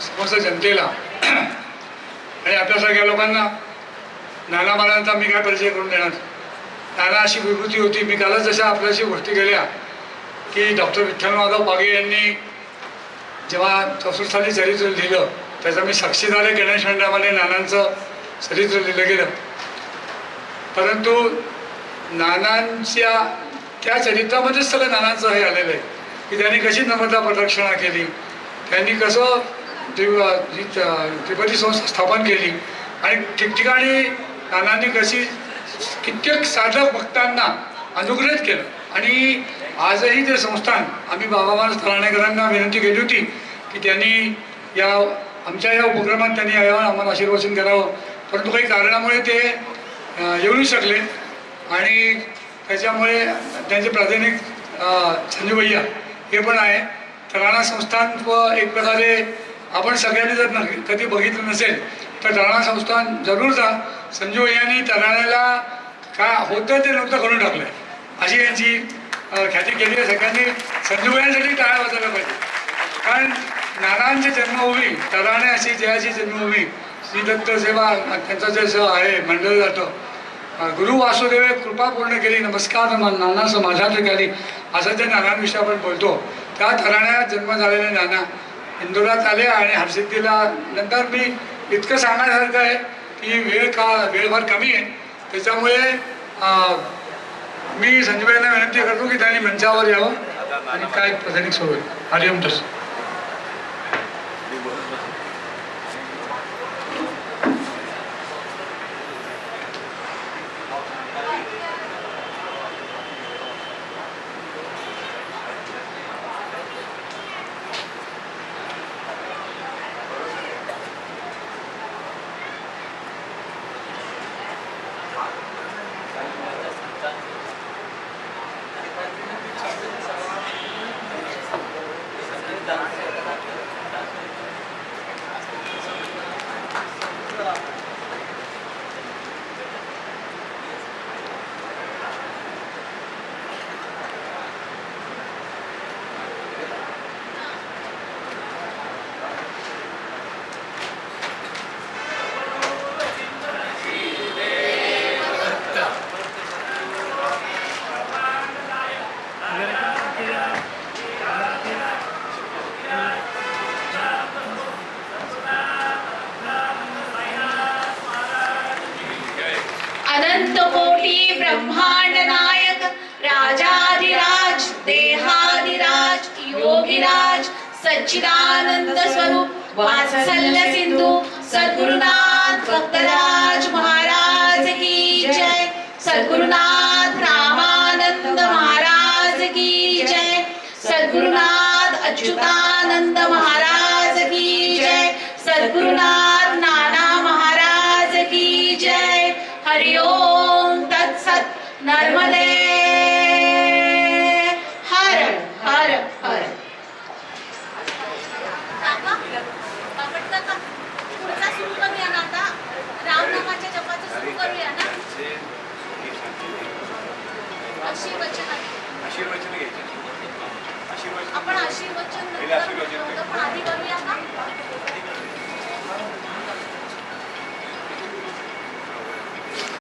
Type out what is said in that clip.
समस्त जनतेला. आणि आपल्यासारख्या सगळ्या लोकांना नाना महाराजांचा मी काय परिचय करून देणार? नाना अशी विभूती होती. मी कालच जशा आपल्याशी गोष्टी केल्या की डॉक्टर विठ्ठल माधव बागे यांनी जेव्हा चतुर्थाली चरित्र लिहिलं त्याचा मी साक्षीदार आहे गणेश मंडळामध्ये नानांचं चरित्र लिहिलं गेलं. परंतु नानांच्या त्या चरित्रामध्येच सगळं नानांचं हे आलेलं आहे. की त्यांनी कशी नम्रता प्रदक्षिणा केली? त्यांनी कसं त्रिव त्रिपदी संस्था स्थापन केली. आणि ठिकठिकाणी नानांनी कशी कित्येक साधक भक्तांना अनुग्रहित केलं. आणि आजही ते संस्थान आम्ही बाबामान तराणेकरांना विनंती केली होती की त्यांनी या आमच्या या उपक्रमात त्यांनी यावं आम्हाला आशीर्वचन करावं. परंतु काही कारणामुळे ते येऊ नाही शकले. आणि त्याच्यामुळे त्यांचे प्रातिनिधिक संजू भैया हे पण आहे. तराणा संस्थान व एक प्रकारे आपण सगळ्यांनी जर न कधी बघितलं नसेल तर तराणा संस्थान जरूर जा. संजू यांनी तराण्याला काय होतं ते नव्हतं करून टाकलं अशी यांची ख्याती केली आहे सगळ्यांनी. संजू भैयांसाठी टाळ्या वाजायला पाहिजे. कारण नानांची जन्मभूमी तराणे अशी जयाची जन्मभूमी श्री दत्त सेवा त्यांचं जे असं आहे मंडळ जातं. गुरु वासुदेव कृपा पूर्ण केली. नमस्कार नाना समाजा ठिकाणी असं जे नानांविषयी आपण बोलतो त्या तराण्यात जन्म झालेले नाना इंदोरात आले आणि हरसिद्धीला नंतर मी इतकं सांगण्यासारखं आहे की वेळ का वेळ फार कमी आहे. त्याच्यामुळे मी संजयबाईंना विनंती करतो की त्यांनी मंचावर यावं आणि काय प्रसंग सुरू हरिओम तसं. ब्रह्मांड नायक राजाधिराज देहाधिराज योगिराज सच्चिदानंद स्वरूप वात्सल्य सिंधू सद्गुरुनाथ भक्तराज महाराज की जय सद्गुरुनाथ रामानंद महाराज की जय सद्गुरुनाथ अच्युतानंद महाराज नर्मदे। हर हर हर। आशीर्वचन घ्यायचे. आशीर्वचन आपण आशीर्वचन